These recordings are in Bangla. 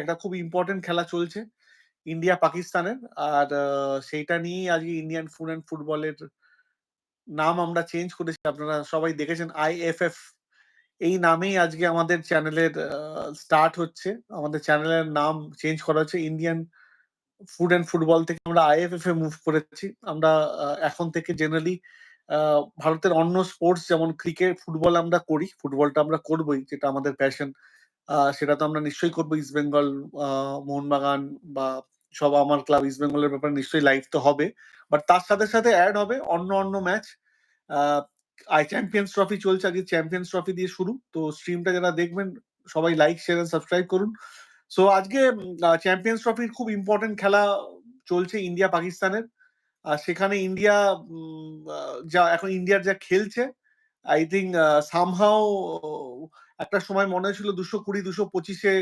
একটা খুব ইম্পর্টেন্ট খেলা চলছে ইন্ডিয়া পাকিস্তানের। আর সেইটা নিয়েই আজকে ইন্ডিয়ান ফুড অ্যান্ড ফুটবলের নাম আমরা চেঞ্জ করেছি। আপনারা সবাই দেখেছেন আইএফএফ এই নামেই আজকে আমাদের চ্যানেলের স্টার্ট হচ্ছে। আমাদের চ্যানেলের নাম চেঞ্জ করা হচ্ছে ইন্ডিয়ান ফুড অ্যান্ড ফুটবল থেকে। আমরা আইএফএফ এ মুভ করেছি। আমরা এখন থেকে জেনারেলি ভারতের অন্য স্পোর্টস যেমন ক্রিকেট ফুটবল আমরা করি। ফুটবলটা আমরা করবোই, যেটা আমাদের প্যাশন সেটা তো আমরা নিশ্চয়ই করব ইস্ট বেঙ্গল মোহনবাগান বা সব আমার ক্লাব ইস্ট বেঙ্গলের ব্যাপারে নিশ্চয়ই লাইভ তো হবে। বাট তার সাথে সাথে অ্যাড হবে অন্য অন্য ম্যাচ আই চ্যাম্পিয়ন্স ট্রফি চলছে আগে চ্যাম্পিয়ন্স ট্রফি দিয়ে শুরু। তো স্ট্রিমটা যারা দেখবেন, সবাই লাইক শেয়ার সাবস্ক্রাইব করুন। সো আজকে চ্যাম্পিয়ন্স ট্রফির খুব ইম্পর্টেন্ট খেলা চলছে ইন্ডিয়া পাকিস্তানের। আর সেখানে ইন্ডিয়া যা এখন ইন্ডিয়ার যা খেলছে আই থিঙ্ক সামহাও একটা সময় মনে হয়েছিল দুশো কুড়ি, দুশো পঁচিশে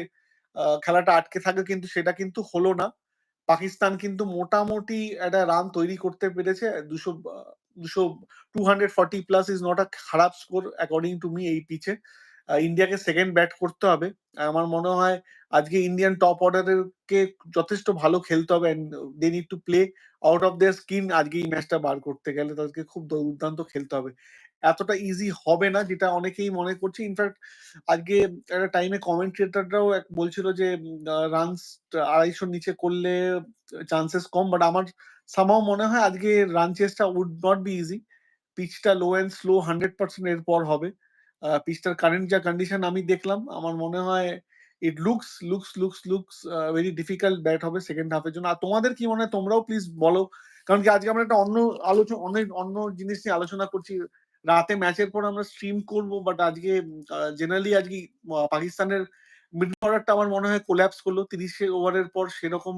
খেলাটা আটকে থাকে, কিন্তু সেটা কিন্তু হলো না। পাকিস্তান কিন্তু মোটামুটি একটা রান তৈরি করতে পেরেছে। দুশো দুশো two hundred forty plus is not a খারাপ স্কোর অ্যাকর্ডিং টু মি এই পিচে ইন্ডিয়াকে সেকেন্ড ব্যাট করতে হবে। আমার মনে হয় আজকে ইন্ডিয়ান টপ অর্ডারের কে যথেষ্ট ভালো খেলতে হবে they need to play out of their skin আজকে এই ম্যাচটা বার করতে গেলে তাদেরকে খুব দুর্দান্ত খেলতে হবে। এতটা ইজি হবে না যেটা অনেকেই মনে করছে। ইনফ্যাক্ট আজকে একটা টাইমে কমেন্ট্রেটাররাও বলছিল যে রানস আড়াইশোর নিচে করলে চান্সেস কম। বাট আমার সামাও মনে হয় আজকে রান চেসটা would not be easy পিচটা low and slow hundred percent এরপর হবে। পিচটার কারেন্ট যা কন্ডিশন আমি দেখলাম, আমার মনে হয় it looks looks looks looks very difficult bat হবে সেকেন্ড হাফের জন্য। আর তোমাদের কি মনে হয়? তোমরাও প্লিজ বলো। কারণ কি আজকে আমরা একটা অন্য আলোচনা অনেক, অন্য জিনিস নিয়ে আলোচনা করছি। রাতে ম্যাচের পর আমরা স্ট্রিম করব বাট আজকে জেনারেলি আজকে পাকিস্তানের মিডল অর্ডারটা আমার মনে হয় কোল্যাপস করল। তিরিশে ওভারের পর সেরকম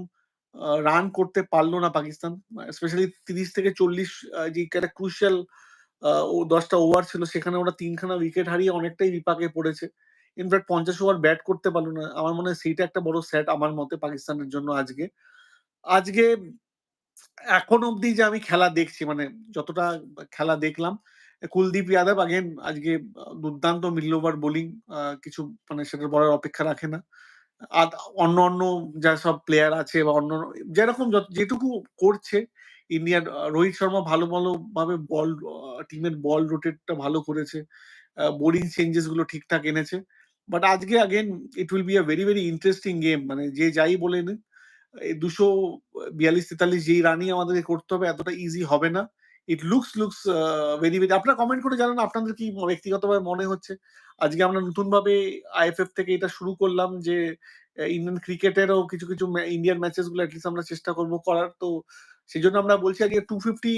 রান করতে পারল না পাকিস্তান। স্পেশালি তিরিশ থেকে চল্লিশ যে একটা ক্রুশিয়াল ও দশটা ওভার ছিল, সেখানে ওরা তিনখানা উইকেট হারিয়ে অনেকটাই বিপাকে পড়েছে। ইনফ্যাক্ট পঞ্চাশ ওভার ব্যাট করতে পারল না। আমার মনে হয় সেইটা একটা বড় সেট আমার মতে পাকিস্তানের জন্য আজকে। আজকে, এখন অব্দি যে আমি খেলা দেখছি মানে যতটা খেলা দেখলাম কুলদীপ যাদব আগেন আজকে দুর্দান্ত মিডল ওভার বোলিং কিছু মানে সেটার বলার অপেক্ষা রাখে না। আর অন্য অন্য যা সব প্লেয়ার আছে বা অন্য যেরকম যেটুকু করছে, ইন্ডিয়ার রোহিত শর্মা ভালো ভালো ভাবে বল টিমের বল রোটেটটা ভালো করেছে বোলিং চেঞ্জেসগুলো ঠিকঠাক এনেছে। বাট আজকে again it will be a very very interesting game মানে যে যাই বলে দুশো বিয়াল্লিশ তেতাল্লিশ যেই রানই আমাদেরকে করতে হবে, এতটা ইজি হবে না। It looks looks very very আপনারা কমেন্ট করে জানান আপনাদের কি ব্যক্তিগতভাবে মনে হচ্ছে। আজকে আমরা নতুন ভাবে আইএফএফ থেকে এটা শুরু করলাম যে ইন্ডিয়ান ক্রিকেটেরও কিছু কিছু ইন্ডিয়ান ম্যাচেসগুলো অ্যাটলিস্ট আমরা চেষ্টা করব করার। তো সেই জন্য আমরা বলছি আজকে টু ফিফটি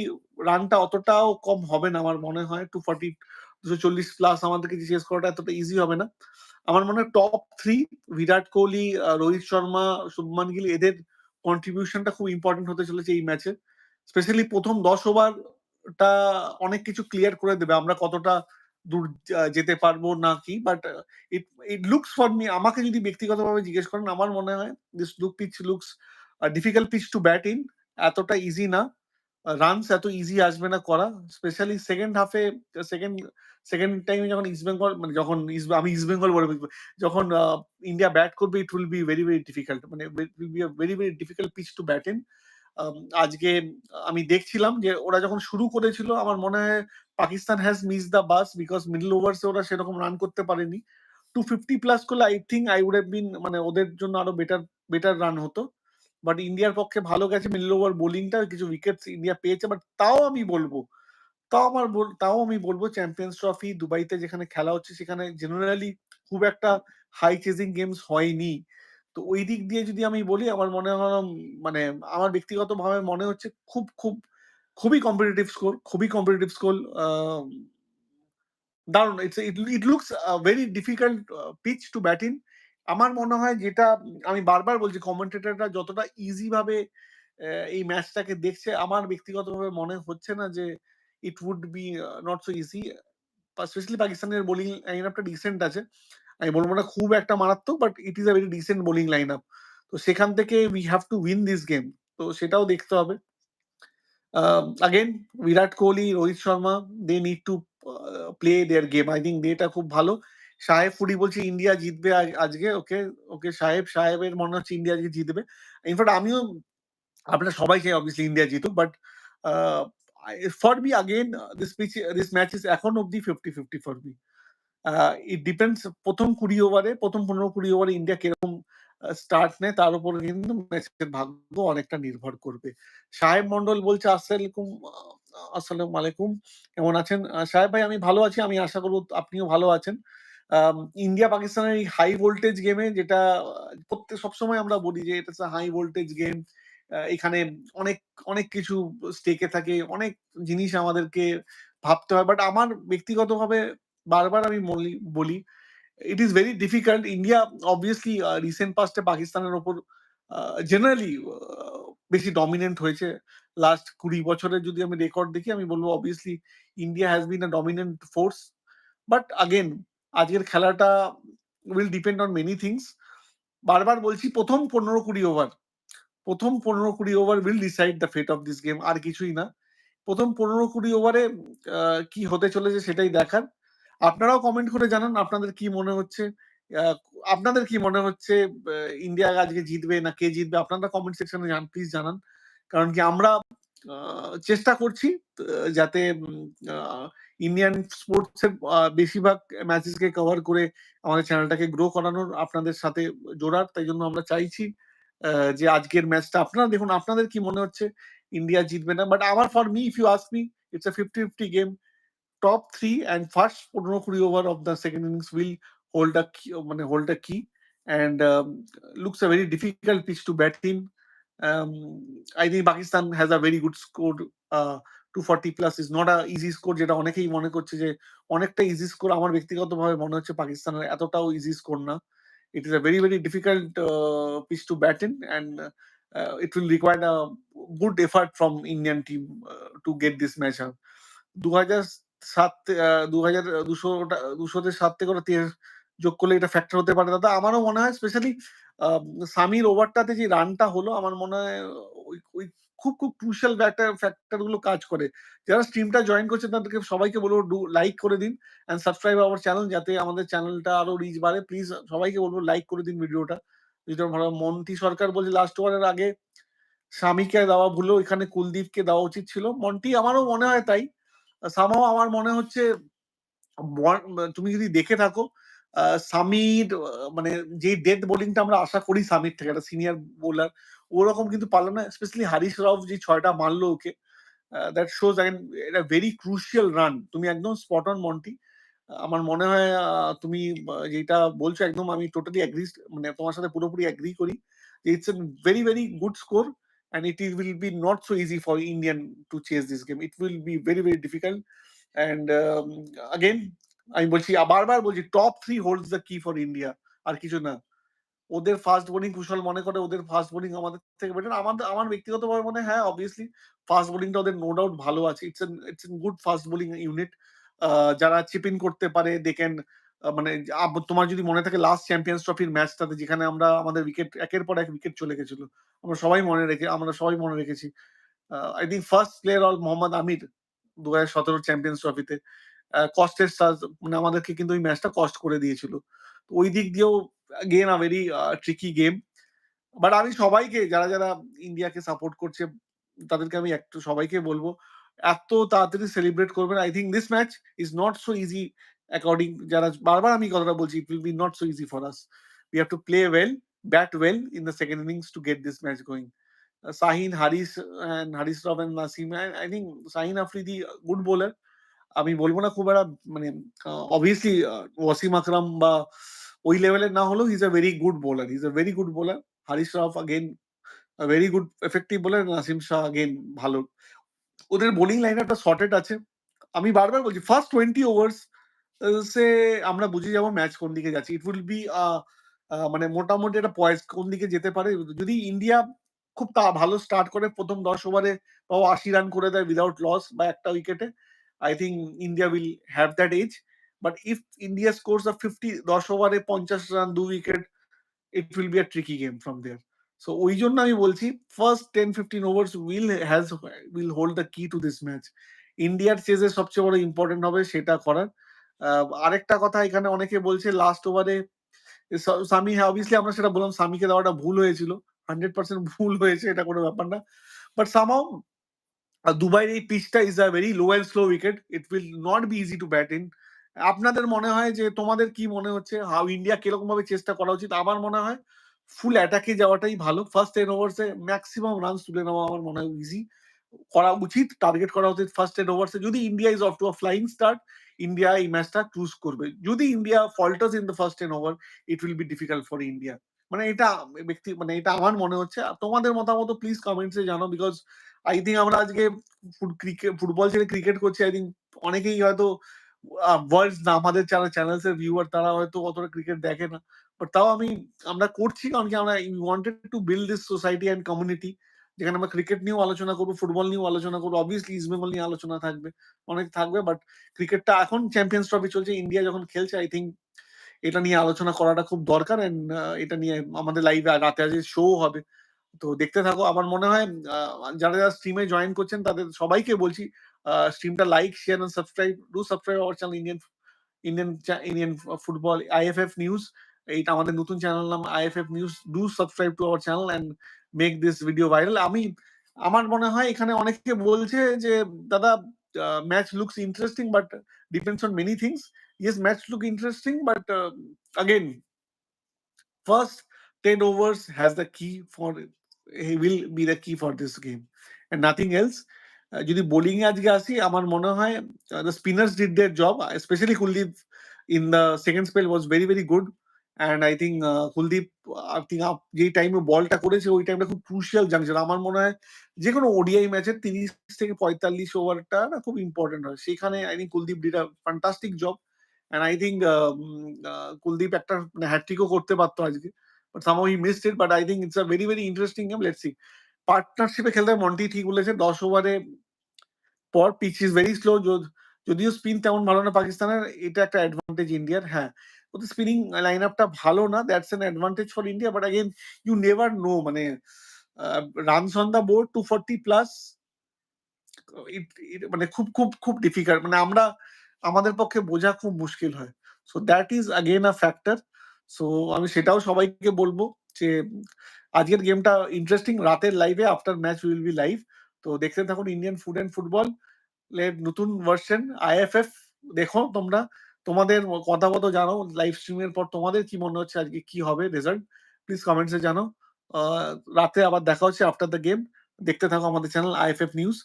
রানটা অতটাও কম হবে না আমার মনে হয়। টু ফর্টি দুশো চল্লিশ প্লাস আমাদেরকে চেস করাটা এতটা ইজি হবে না। আমার মনে হয় টপ থ্রি বিরাট কোহলি রোহিত শর্মা, শুভমান গিল, এদের কন্ট্রিবিউশনটা খুব ইম্পর্টেন্ট হতে চলেছে এই ম্যাচে স্পেশালি প্রথম দশ ওভারটা অনেক কিছু ক্লিয়ার করে দেবে, আমরা কতটা দূর যেতে পারব না কি but it it looks for me আমাকে যদি ব্যক্তিগতভাবে জিজ্ঞেস করেন, আমার মনে হয় this look pitch looks difficult pitch to bat in এতটা ইজি না। রানস এত ইজি আসবে না করা স্পেশালি সেকেন্ড হাফে সেকেন্ড সেকেন্ড টাইমে যখন ইস্ট বেঙ্গল মানে যখন আমি ইস্ট বেঙ্গল বলে যখন ইন্ডিয়া ব্যাট করবে it will be very very difficult মানে very very difficult pitch to bat in আজকে আমি দেখছিলাম যে ওরা যখন শুরু করেছিল, আমার মনে হয় Pakistan has miss the bus because middle ওভার্সে ওরা সেরকম রান করতে পারেনি। টু ফিফটি প্লাস করলে I think I would have been মানে ওদের জন্য আরও বেটার বেটার রান হতো। বাট ইন্ডিয়ার পক্ষে ভালো গেছে মিডল ওভার বোলিংটা কিছু উইকেট ইন্ডিয়া পেয়েছে বাট তাও আমি বলব, তাও আমার তাও আমি বলব চ্যাম্পিয়ন্স ট্রফি দুবাইতে যেখানে খেলা হচ্ছে, সেখানে জেনারেলি খুব একটা হাই চেজিং গেমস হয়নি। তো ওই দিক দিয়ে যদি আমি বলি, আমার মনে হয় মানে আমার ব্যক্তিগত ভাবে মনে হচ্ছে খুব খুব, খুবই কম্পিটিটিভ স্কোর খুবই কম্পিটিটিভ স্কোর দারুণ it's it looks very difficult pitch to bat in আমার মনে হয় যেটা, আমি বারবার বলছি কমেন্টেটররা যতটা ইজি ভাবে এই ম্যাচটাকে দেখছে, আমার ব্যক্তিগতভাবে মনে হচ্ছে না যে it would be not so easy specially পাকিস্তানের বোলিং লাইন আপটা ডিসেন্ট আছে। আমি বলব না খুব একটা মারাত্মক but it is a very decent bowling line up তো সেখান থেকে we have to win this game তো সেটাও দেখতে হবে again Virat Kohli Rohit Sharma they need to play their game I think এটা খুব ভালো সাহেব ফুডি বলছে ইন্ডিয়া জিতবে আজকে। ওকে, ওকে সাহেব, সাহেবের মনে হচ্ছে ইন্ডিয়া আজকে জিতবে। ইনফ্যাক্ট আমিও আপনারা সবাই চাই obviously India জিতুক। But for me pitch this match is এখন অব্দি 50-50 ফর মি। ইট ডিপেন্ডস ১ম ২০ ওভারে ১ম ১৫-২০ ওভারে ইন্ডিয়া কীরকম স্টার্ট নেয় তার উপরে কিন্তু ম্যাচের ভাগ্য অনেকটা নির্ভর করবে। সাহেব মন্ডল বলছে আসসালাইকুম আ আসসালামু আলাইকুম। কেমন আছেন? সাহেব ভাই আমি ভালো আছি। আমি আশা করব আপনিও ভালো আছেন। ইন্ডিয়া পাকিস্তানের এই হাই ভোল্টেজ গেমে যেটা প্রত্যেক সবসময় আমরা বলি যে এটা হাই ভোল্টেজ গেম। এখানে অনেক, অনেক কিছু স্টেকে থাকে। অনেক জিনিস আমাদেরকে ভাবতে হয়। বাট আমার ব্যক্তিগতভাবে বারবার আমি বলি, it is very difficult. India obviously recent পাস্টে পাকিস্তানের ওপর জেনারেলি বেশি ডমিন্যান্ট হয়েছে। লাস্ট ২০ বছরের যদি আমি রেকর্ড দেখি আমি বলব obviously India has been a dominant force. But again আজকের খেলাটা will depend on many things. বারবার বলছি ১ম ১৫-২০ ওভার ১ম ১৫-২০ over will decide the fate of this game আর কিছুই না। ১ম ১৫-২০ ওভারে কি হতে চলেছে সেটাই দেখার। আপনারাও কমেন্ট করে জানান আপনাদের কি মনে হচ্ছে? আপনাদের কি মনে হচ্ছে ইন্ডিয়া আজকে জিতবে না কে জিতবে? আপনারা কমেন্ট সেকশনে জান প্লিজ জানান। কারণ কি আমরা চেষ্টা করছি যাতে ইন্ডিয়ান স্পোর্টস এর বেশিরভাগ ম্যাচেস কে কভার করে আমাদের চ্যানেলটাকে গ্রো করানোর আপনাদের সাথে জোড়ার। তাই জন্য আমরা চাইছি যে আজকের ম্যাচটা আপনারা দেখুন, আপনাদের কি মনে হচ্ছে ইন্ডিয়া জিতবে না? বাট আমার for me if you ask me it's a 50-50 game. Top 3 and first ১৫-২০ over of the second innings will hold a key মানে hold a key and uh looks a very difficult pitch to bat in. Um, I think Pakistan has a very good score. Uh, 240 plus is not a easy score যেটা অনেকেই মনে করছে যে অনেকটা ইজি স্কোর আমার ব্যক্তিগতভাবে মনে হচ্ছে পাকিস্তানের এতটাও ইজি স্কোর না। It is a very, very difficult uh pitch to bat in and uh it will required a good effort from Indian team uh to get this match up. ২০০৭ uh ২০০০ টা ২০০ তে ৭ থেকে তে যোগ করলে এটা ফ্যাক্টর হতে পারে দাদা। আমারও মনে হয় স্পেশালি সামির ওভারটাতে যে রানটা হলো আমার মনে হয় ওই খুব, খুব ক্রুশিয়াল ফ্যাক্টর ফ্যাক্টরগুলো কাজ করে। যারা স্ট্রিমটা জয়েন করছেন তাদেরকে সবাইকে বলব লাইক করে দিন অ্যান্ড সাবস্ক্রাইব আওয়ার চ্যানেল যাতে আমাদের চ্যানেলটা আরও রিচ বাড়ে। প্লিজ সবাইকে বলব লাইক করে দিন ভিডিওটা। যেটা ভালো মন্টি সরকার বলছে লাস্ট ওভারের আগে স্বামীকে দেওয়া ভুলেও এখানে কুলদীপকে দেওয়া উচিত ছিল। মন্টি আমারও মনে হয় তাই। সামহাউ আমার মনে হচ্ছে তুমি যদি দেখে থাকো সামির মানে যেই ডেথ বোলিংটা আমরা আশা করি সামির থেকে একটা সিনিয়র বোলার ওরকম কিন্তু পারল না। স্পেশালি হারিস রাও যে ছয়টা মারলো ওকে দ্যাট শোজ অ্যাগেইন এটা ভেরি ক্রুশিয়াল রান। তুমি একদম স্পট অন মন্টি। আমার মনে হয় তুমি যেটা বলছো একদম আমি টোটালি এগ্রি মানে তোমার সাথে পুরোপুরি এগ্রি করি। It's a very, very good score and it will be not so easy for Indian to chase this game. It will be very, very difficult and um, again আমি বলছি বারবার বলছি top 3 holds the key for India. আর কিছু না। ওদের ফাস্ট বোলিং কুশল মনে করে ওদের ফাস্ট বোলিং আমাদের থেকে বেটার। আমাদের আমার ব্যক্তিগতভাবে মনে হয় obviously ফাস্ট বোলিংটা ওদের নো ডাউট ভালো আছে। It's it's good fast bowling unit. যারা চিপ ইন করতে পারে দে ক্যান মানে তোমার যদি মনে থাকে লাস্ট চ্যাম্পিয়ন্স ট্রফির ম্যাচটাতে যেখানে আমরা আমাদের উইকেট একের পর এক উইকেট চলে গেছিল। আমরা সবাই মনে রেখে আমরা সবাই মনে রেখেছি। I think first player all Mohammad Amir ২০১৭ champions ট্রফিতে। আ কস্টের সাজ মানে আমাদেরকে কিন্তু ওই ম্যাচটা কস্ট করে দিয়েছিল। তো ওই দিক দিয়েও very a tricky game. But আমি সবাইকে যারা, যারা ইন্ডিয়াকে সাপোর্ট করছে তাদেরকে আমি একটু সবাইকে বলব এত তাড়াতাড়ি সেলিব্রেট করবেন। I think this match is not so easy according যারা বারবার আমি কথাটা বলছি it will be not so easy for us. We have to play well, bat well in the second innings to get this match going. Shaheen, Haris and Haris Rauf and Naseem I think Shaheen Afridi good bowler. আমি বলব না খুব একটা মানে obviously ওয়াসিম আকরাম বা ওই লেভেলের না হলেও is a very good bowler. Is a very good bowler. Haris again a very good effective bowler Naseem Shah again ভালো। ওদের বোলিং লাইনআপটা সর্টেড আছে। আমি বারবার বলছি ফার্স্ট 20 ওভারস সে আমরা বুঝে যাব ম্যাচ কোন দিকে যাচ্ছে। ইট উইল বি আ আ মানে মোটামুটি একটা পয়েস কোন দিকে যেতে পারে। যদি ইন্ডিয়া খুব তা, ভালো স্টার্ট করে ১ম ১০ ওভারে তাও ৮০ রান করে দেয় উইথআউট লস বা একটা উইকেটে। I think India will have that edge. But if India scores a 50 ১০ ওভারে ৫০ রান দু wicket it will be a tricky game from there. So ওইজন্য আমি বলছি first 10-15 overs will has will hold the key to this match. ইন্ডিয়ার চেজে সবচেয়ে বড় ইম্পোর্টেন্ট হবে সেটা করার। আরেকটা কথা এখানে অনেকে বলছে লাস্ট ওভারে সামি হ্যাঁ, obviously আমরা সেটা বললাম সামিকে দেওয়াটা ভুল হয়েছিল। 100% ভুল হয়েছে এটা কোনো ব্যাপার না। বাট আ দুবাইয়ের এই পিচটা is a very low and slow wicket. It will not be easy to bat in. আপনাদের মনে হয় যে তোমাদের কি মনে হচ্ছে হাউ ইন্ডিয়া কীরকম ভাবে চেষ্টা করা উচিত? আমার মনে হয় ফুল অ্যাটাক যাওয়াটাই ভালো। ফার্স্ট 10 ওভার্সে ম্যাক্সিমাম রানস তুলে নেওয়া আমার মনে হয় ইজি। করা উচিত, টার্গেট করা উচিত ফার্স্ট 10 ওভারস। যদি India is off to a flying start, India এই ম্যাচটা চুজ করবে। যদি ইন্ডিয়া falters ইন the first 10 over, it will be difficult for India. মানে এটা ব্যক্তি মানে এটা আমার মনে হচ্ছে। তোমাদের মতামত প্লিজ কমেন্টসে জানো বিকজ আই থিংক আমরা আজকে ফুট ক্রিকে ফুটবল ছেড়ে ক্রিকেট করছি। আই থিংক অনেকেই হয়তো আ ওয়ার্লডস না আমাদের যারা চ্যানেলস এর ভিউয়ার তারা হয়তো অতটা ক্রিকেট দেখে না। বাট তাও আমি আমরা করছি কারণ কি আমরা we wanted to build this society and community যেখানে আমরা ক্রিকেট নিয়েও আলোচনা করব, ফুটবল নিয়েও আলোচনা করব। obviously ইস্ট বেঙ্গল নিয়ে আলোচনা থাকবে। অনেক থাকবে বাট ক্রিকেটটা এখন চ্যাম্পিয়ন্স ট্রফি চলছে। ইন্ডিয়া যখন খেলছে আই থিংক এটা নিয়ে আলোচনা করাটা খুব দরকার অ্যান্ড এটা নিয়ে আমাদের লাইভে রাতে আজকে শো হবে। তো দেখতে থাকো। আমার মনে হয় যারা, যারা স্ট্রিমে জয়েন করছেন তাদের সবাইকে বলছি স্ট্রিমটা like, share and subscribe. Do subscribe our channel Indian Indian Indian football IFF news. এইটা আমাদের নতুন চ্যানেল নাম IFF news. Do subscribe to our channel and make this video viral. আমি আমার মনে হয় এখানে অনেকে বলছে যে দাদা a match looks interesting but depends on many things. Yes match look interesting but uh again first 10 overs has the key for he will be the key for this game and nothing else. আ যদি বোলিং এ আজকে আসি আমার মনে হয় the spinners did their job, especially Kuldeep in the second spell was very, very good. and I think uh Kuldeep think up যেই টাইমে বলটা করেছে ওই টাইমটা খুব ক্রুশিয়াল জাংশন। আমার মনে হয় যেকোনো ওডিআই ম্যাচের ৩০ থেকে ৪৫ ওভারটা না খুব ইম্পোর্টেন্ট হয়। সেখানে I think Kuldeep did a fantastic job and I uh Kuldeep একটা মানে হ্যাট্রিকও করতে পারত আজকে। But somehow he missed it. But I think it's a very, very interesting game. Let's see. Partnership খেলতে মন্টি ঠিক বলেছে। ১০ ওভারে পর পিচ ইস ভেরি স্লো যদিও স্পিন তেমন ভালো না পাকিস্তানের। এটা একটা অ্যাডভান্টেজ ইন্ডিয়ার। হ্যাঁ, ওদের স্পিনিং লাইন আপটা ভালো না that's an advantage for India but again you never know মানে runs on the board two forty plus মানে খুব খুব খুব ডিফিকাল্ট মানে আমরা, আমাদের পক্ষে বোঝা খুব মুশকিল হয়। So that is again a factor so আমি সেটাও সবাইকে বলব যে, আজকের গেমটা ইন্টারেস্টিং রাতের লাইভে after match will be live তো দেখতে থাকুন ইন্ডিয়ান ফুড অ্যান্ড ফুটবল নতুন ভার্সন আইএফএফ দেখো তোমরা। তোমাদের মতামতও জানো লাইভ স্ট্রিমের পর তোমাদের কি মনে হচ্ছে আজকে কি হবে রেজাল্ট? প্লিজ কমেন্টসে এ জানাও। রাতে আবার দেখা হচ্ছে আফটার দ্য গেম। দেখতে থাকো আমাদের চ্যানেল আইএফএফ নিউজ।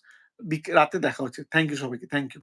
রাতে দেখা হচ্ছে। থ্যাংক ইউ সবাইকে। Thank you.